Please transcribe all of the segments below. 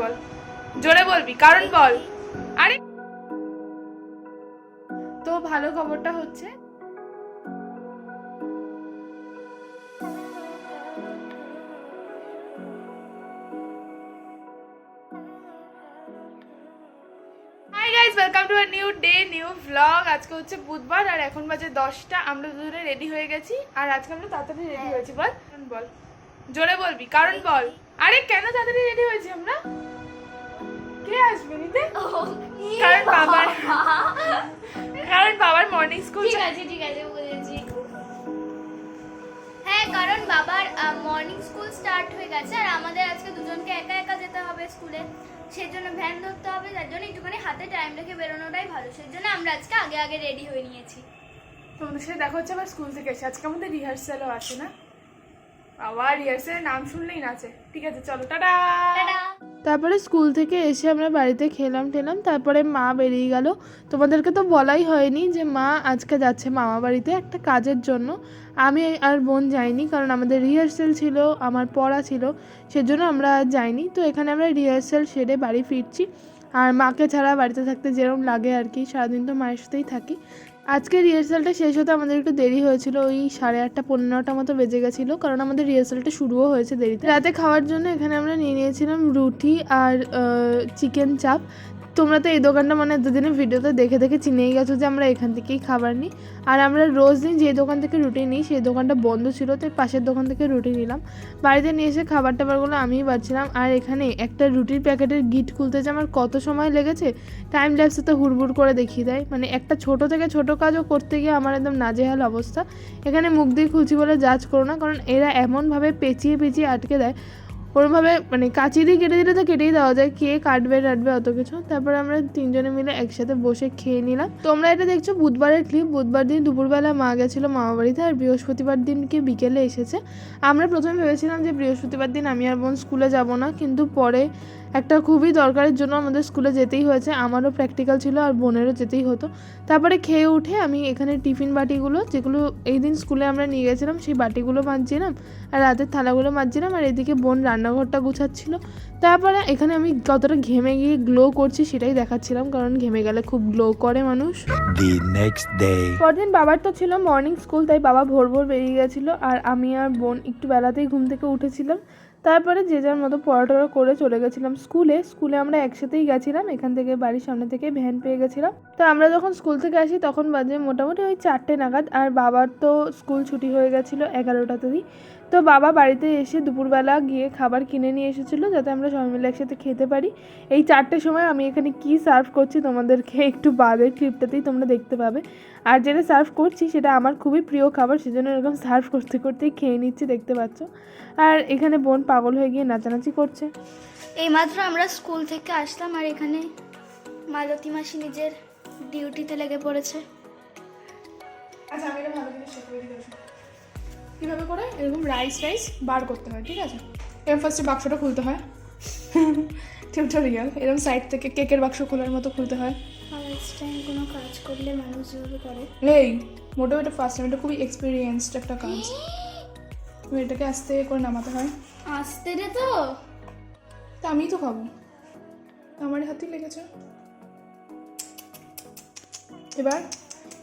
বল। জোরে বলবি, কারণ বল। আরে। তো ভালো খবরটা হচ্ছে? Welcome to new day new vlog আজকে হচ্ছে বুধবার আর এখন বাজে দশটা। আমরা দুজনে রেডি হয়ে গেছি। আর আজকে আমরা তাড়াতাড়ি রেডি হয়েছি, বল। বল। জোরে বলবি, কারণ বল। আরে কেন তাড়াতাড়ি রেডি হয়েছি আমরা? কে আসবে নিতে? কারণ বাবার কারণ বাবার মর্নিং স্কুল ঠিক আছে ঠিক আছে বুঝেছি। হ্যাঁ কারণ বাবার মর্নিং স্কুল স্টার্ট হয়ে গেছে আর আমাদের আজকে দুজনকে একা একা যেতে হবে স্কুলে সেজন্য ভ্যান ধরতে হবে তার জন্য একটুখানি হাতে টাইম রেখে বেরোনোটাই ভালো। সেজন্য আমরা আজকে আগে আগে রেডি হয়ে নিয়েছি। তোমাদের সাথে দেখা হচ্ছে আবার স্কুল থেকে এসে। আজকে আমাদের রিহার্সালও আছে না? আবার রিহার্সালের নাম শুনলেই নাচে। ঠিক আছে চলো টাটা! তারপরে স্কুল থেকে এসে আমরা বাড়িতে খেলাম টেলাম তারপরে মা বেরিয়ে গেল। তোমাদেরকে তো বলাই হয়নি যে মা আজকে যাচ্ছে মামা বাড়িতে একটা কাজের জন্য। আমি আর বোন যাইনি কারণ আমাদের রিহার্সেল ছিল আমার পড়া ছিল সেজন্য আমরা আর যাইনি। তো এখানে আমরা রিহার্সেল সেরে বাড়ি ফিরছি। আর মাকে ছাড়া বাড়িতে থাকতে যেরকম লাগে আর কি সারাদিন তো মায়ের সাথেই থাকি। আজকে রিহার্সালটা শেষ হতে আমাদের একটু দেরি হয়েছিল, ওই সাড়ে আটটা পনেরো পনেরোটা মতো বেজে গেছিল, কারণ আমাদের রিহার্সালটা শুরুও হয়েছে দেরিতে। রাতে খাওয়ার জন্য এখানে আমরা নিয়ে নিয়েছিলাম রুটি আর চিকেন চাপ তোমরা তো এই দোকানটা মানে দুদিনের ভিডিওতে দেখে দেখে চিনেই গেছো যে আমরা এখান থেকেই খাবার নিই। আর আমরা রোজ দিন যে দোকান থেকে রুটি নিই, সেই দোকানটা বন্ধ ছিল তাই পাশের দোকান থেকে রুটি নিলাম। বাড়িতে নিয়ে এসে খাবার টাবারগুলো আমিই বাড়ছিলাম। আর এখানে একটা রুটির প্যাকেটের গিট খুলতে যে আমার কত সময় লেগেছে টাইম ল্যাপসে তো হুড়বুড় করে দেখিয়ে দেয়। মানে একটা ছোট থেকে ছোট কাজও করতে গিয়ে আমার একদম নাজেহাল অবস্থা। এখানে মুখ দিয়ে খুলছি বলে জাজ করো না, কারণ এরা এমনভাবে পেঁচিয়ে পেঁচিয়ে আটকে দেয়। ওরমভাবে মানে কাঁচি দিয়ে কেটে দিলে তো কেটেই দেওয়া যায়, কে কাটবে টাটবে অত কিছু। তারপরে আমরা তিনজনে মিলে একসাথে বসে খেয়ে নিলাম। তোমরা এটা দেখছ বুধবারের ক্লিপ বুধবার দিন দুপুরবেলা মা গেছিল মামা বাড়িতে আর বৃহস্পতিবার দিনকে বিকেলে এসেছে। আমরা প্রথমে ভেবেছিলাম যে বৃহস্পতিবার দিন আমি আর বোন স্কুলে যাব না, কিন্তু পরে একটা খুবই দরকারের জন্য আমাদের স্কুলে যেতেই হয়েছে আমারও প্র্যাকটিক্যাল ছিল আর বোনেরও যেতেই হতো। তারপরে খেয়ে উঠে আমি এখানে টিফিন বাটিগুলো যেগুলো এই দিন স্কুলে আমরা নিয়ে গেছিলাম সেই বাটিগুলো মাজছিলাম আর রাতের থালাগুলো মাজছিলাম আর এদিকে বোন রান্নাঘরটা গুছাচ্ছিল। তারপরে এখানে আমি কতটা ঘেমে গিয়ে গ্লো করছি সেটাই দেখাচ্ছিলাম কারণ ঘেমে গেলে খুব গ্লো করে মানুষ। পরদিন বাবার তো ছিল মর্নিং স্কুল তাই বাবা ভোর ভোর বেরিয়ে গেছিল আর আমি আর বোন একটু বেলাতেই ঘুম থেকে উঠেছিলাম। তারপরে যে যার মতো পড়াটড়া করে চলে গেছিলাম স্কুলে। স্কুলে আমরা একসাথেই গেছিলাম, এখান থেকে বাড়ির সামনে থেকে ভ্যান পেয়ে গেছিলাম। তো আমরা যখন স্কুল থেকে আসি তখন বাজে মোটামুটি ওই চারটে নাগাদ, আর বাবার তো স্কুল ছুটি হয়ে গেছিল এগারোটাতেই। তো বাবা বাড়িতে এসে দুপুরবেলা গিয়ে খাবার কিনে নিয়ে এসেছিল যাতে আমরা সবাই মিলে একসাথে খেতে পারি। এই চারটের সময় আমি এখানে কি সার্ভ করছি তোমাদেরকে একটু বাদের ক্লিপটাতেই তোমরা দেখতে পাবে। আর যেটা সার্ভ করছি সেটা আমার খুবই প্রিয় খাবার সেজন্য এরকম সার্ভ করতে করতেই খেয়ে নিচ্ছি দেখতে পাচ্ছ। আর এখানে বোন পাগল হয়ে গিয়ে নাচানাচি করছে। এইমাত্র আমরা স্কুল থেকে আসলাম আর এখানে মালতী মাসি নিজের ডিউটিতে লেগে পড়েছে। আচ্ছা আমি এটা ভালো জিনিস কীভাবে করে? এরকম রাইস রাইস বার করতে হয় ঠিক আছে? এবার ফার্স্টে বাক্সটা খুলতে হয়। টিউটোরিয়াল এরকম সাইড থেকে কেকের বাক্স খোলার মতো খুলতে হয়। কোনো কাজ করলে মানুষ যেভাবে করে। এই মোটেও এটা ফার্স্ট টাইম এটা খুবই এক্সপিরিয়েন্সড একটা কাজ। এটাকে আস্তে করে নামাতে হয়। আসতে রে তো। তা আমিই তো খাব। আমার হাতেই লেগেছে। এবার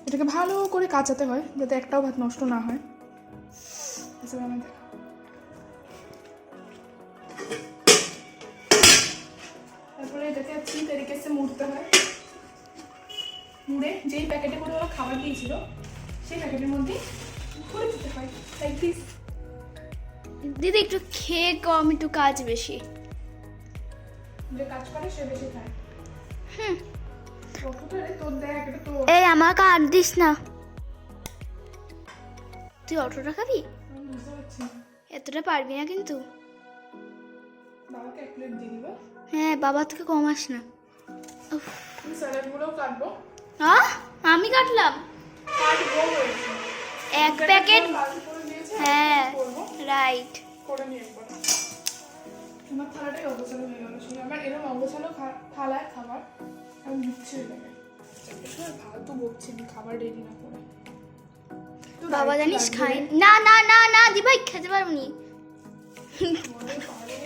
এটাকে ভালো করে কাচাতে হয় যাতে একটাও ভাত নষ্ট না হয়। লাগতেছে বানাতে তারপরে এটাকে থ্রি তারিখে মুড়তে হয় মুড়ে যেই প্যাকেটে করে ওরা খাবার দিয়েছিল সেই প্যাকেটের মধ্যে দিতে হয় দিদি একটু খেয়ে কম একটু কাজ বেশি। যে কাজ করে সে বেশি খায় এই আমাকে আর দিস না। তুই অটোটা খাবি? এতটা পারবি না কিন্তু। হ্যাঁ বাবা থেকে কমাস না। আমি কাটলাম? এক প্যাকেট হ্যাঁ রাইট করে নিয়ে আমার থালাটাই অগোছালো হয়ে গেল শুনে। আমার এরকম অগোছালো থালায় খাবার। আমি ফালতু বকছি আমি খাবার রেডি না করে। তো বাবা দায়িত্ব জানিস লাগবে খাই রে। না না না না দিভাই খেতে পারবো নি বলে পারে।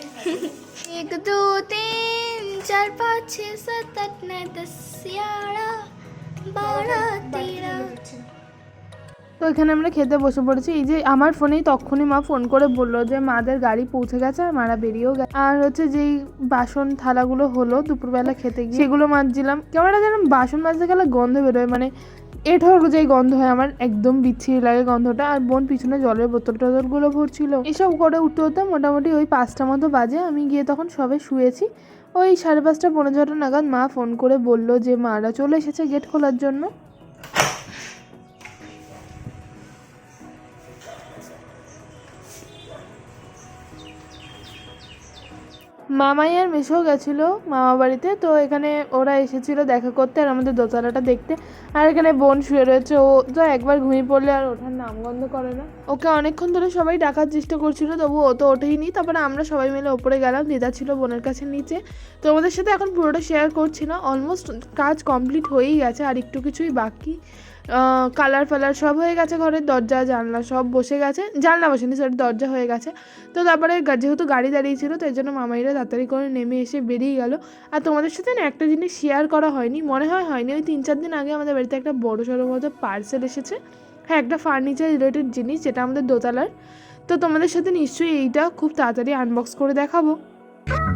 এক দু তিন चार पाँच छः सात आठ नौ दस ग्यारह बारह तेरह তো এখানে আমরা খেতে বসে পড়েছি। এই যে আমার ফোনেই তখনই মা ফোন করে বলল যে, মাদের গাড়ি পৌঁছে গেছে আর মারা বেরিয়েও গেছে। আর হচ্ছে যেই বাসন থালাগুলো হলো দুপুরবেলা খেতে গিয়ে, সেগুলো মাজছিলাম। কেমন যেন বাসন মাজতে গেলে গন্ধ বেরোয় মানে এঠোর যেই গন্ধ হয়, আমার একদম বিচ্ছিরি লাগে গন্ধটা। আর বোন পিছনে জলের বোতল টোতলগুলো ভরছিল। এসব করে উঠতে হতে মোটামুটি ওই পাঁচটা মতো বাজে। আমি গিয়ে তখন সবে শুয়েছি। ওই সাড়ে পাঁচটা পনেরো ছটা নাগাদ মা ফোন করে বলল যে, মারা চলে এসেছে গেট খোলার জন্য। মামাই আর মেসেও গেছিল মামা বাড়িতে, তো এখানে ওরা এসেছিল দেখা করতে আর আমাদের দোতলাটা দেখতে। আর এখানে বোন শুয়ে রয়েছে, ও তো একবার ঘুমিয়ে পড়লে আর ওঠার নামগন্ধ করে না। ওকে অনেকক্ষণ ধরে সবাই ডাকার চেষ্টা করছিল, তবু ও তো ওঠেইনি। তারপরে আমরা সবাই মিলে ওপরে গেলাম, দিদা ছিল বোনের কাছে নিচে। তো আমাদের সাথে এখন পুরোটা শেয়ার করছি না অলমোস্ট কাজ কমপ্লিট হয়েই গেছে, আর একটু কিছুই বাকি। কালার ফালার সব হয়ে গেছে ঘরের, দরজা, জানলা সব বসে গেছে। জানলা বসেনি সরি দরজা হয়ে গেছে। তো তারপরে যেহেতু গাড়ি দাঁড়িয়েছিল তো এই জন্য মামাইরা তাড়াতাড়ি করে নেমে এসে বেরিয়ে গেল। আর তোমাদের সাথে না একটা জিনিস শেয়ার করা হয়নি, মনে হয় হয়নি, ওই তিন চার দিন আগে আমাদের বাড়িতে একটা বড় সড়ো মতো পার্সেল এসেছে। হ্যাঁ একটা ফার্নিচার রিলেটেড জিনিস, যেটা আমাদের দোতলার। তো তোমাদের সাথে নিশ্চয়ই এইটা খুব তাড়াতাড়ি আনবক্স করে দেখাবো।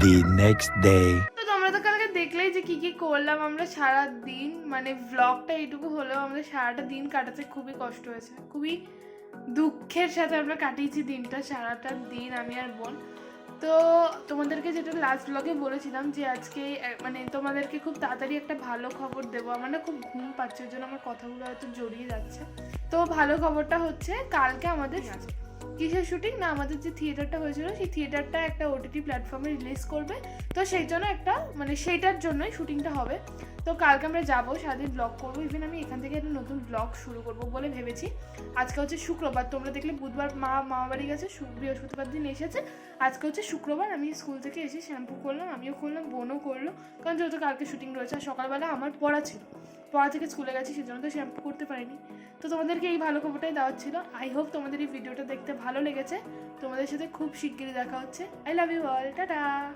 The next day. তো তোমরা তো কালকে দেখলেই যে কি কি করলাম আমরা সারা দিন মানে ব্লগটা এইটুকু হলেও আমাদের সারাটা দিন কাটাতে খুবই কষ্ট হয়েছে। খুবই দুঃখের সাথে আমরা কাটিয়েছি দিনটা, সারাটা দিন আমি আর বোন। তো তোমাদেরকে যেটা লাস্ট ব্লগে বলেছিলাম যে আজকে মানে তোমাদেরকে খুব তাড়াতাড়ি একটা ভালো খবর দেবো। আমার না খুব ঘুম পাচ্ছে, ওই জন্য আমার কথাগুলো হয়তো জড়িয়ে যাচ্ছে। তো ভালো খবরটা হচ্ছে, কালকে আমাদের কিসের শুটিং না, আমাদের যে থিয়েটারটা হয়েছিল, সেই থিয়েটারটা একটা ওটিটি প্ল্যাটফর্মে রিলিজ করবে। তো সেই জন্য একটা মানে সেইটার জন্যই শুটিংটা হবে। তো কালকে আমরা যাব, সারাদিন ব্লগ করব। ইভেন আমি এখান থেকে একটা নতুন ব্লগ শুরু করব বলে ভেবেছি। আজকে হচ্ছে শুক্রবার, তোমরা দেখলে বুধবার মা মামা বাড়ি গেছে বৃহস্পতিবার দিন এসেছে। আজকে হচ্ছে শুক্রবার, আমি স্কুল থেকে এসে শ্যাম্পু করলাম, আমিও করলাম, বোনও করল। কারণ যেহেতু কালকে শুটিং রয়েছে, আর সকালবেলা আমার পড়া ছিল। পড়া থেকে স্কুলে গেছি, সেজন্য তো শ্যাম্পু করতে পারিনি। তো তোমাদেরকে এই ভালো খবরটাই দেওয়ার ছিল। আই হোপ তোমাদের এই ভিডিওটা দেখতে ভালো লেগেছে। তোমাদের সাথে খুব শিগগিরই দেখা হচ্ছে। I love you all tata